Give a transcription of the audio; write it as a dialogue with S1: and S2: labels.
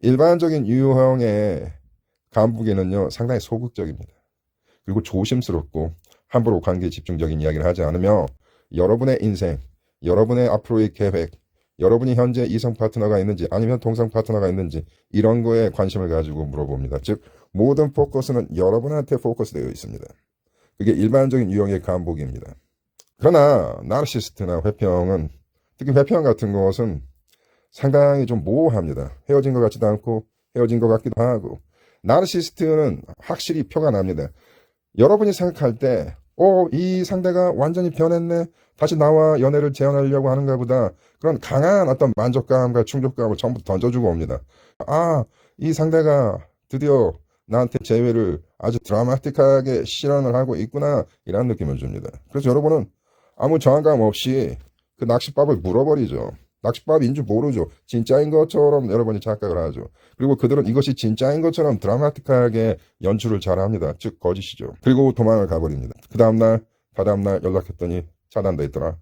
S1: 일반적인 유형의 간부기는요, 상당히 소극적입니다. 그리고 조심스럽고 함부로 관계 집중적인 이야기를 하지 않으며 여러분의 인생, 여러분의 앞으로의 계획, 여러분이 현재 이성 파트너가 있는지 아니면 동성 파트너가 있는지 이런 거에 관심을 가지고 물어봅니다. 즉 모든 포커스는 여러분한테 포커스되어 있습니다. 그게 일반적인 유형의 간복입니다. 그러나 나르시스트나 회평은 특히 회평 같은 것은 상당히 좀 모호합니다. 헤어진 것 같지도 않고 헤어진 것 같기도 하고 나르시스트는 확실히 표가 납니다. 여러분이 생각할 때, 어, 이 상대가 완전히 변했네. 다시 나와 연애를 재현하려고 하는가 보다. 그런 강한 어떤 만족감과 충족감을 전부 던져주고 옵니다. 아, 이 상대가 드디어 나한테 재회를 아주 드라마틱하게 실현을 하고 있구나. 이런 느낌을 줍니다. 그래서 여러분은 아무 저항감 없이 그 낚싯밥을 물어버리죠. 낚싯밥인 줄 모르죠. 진짜인 것처럼 여러분이 착각을 하죠. 그리고 그들은 이것이 진짜인 것처럼 드라마틱하게 연출을 잘합니다. 즉 거짓이죠. 그리고 도망을 가버립니다. 그 다음날, 다다음날 연락했더니 차단돼 있더라.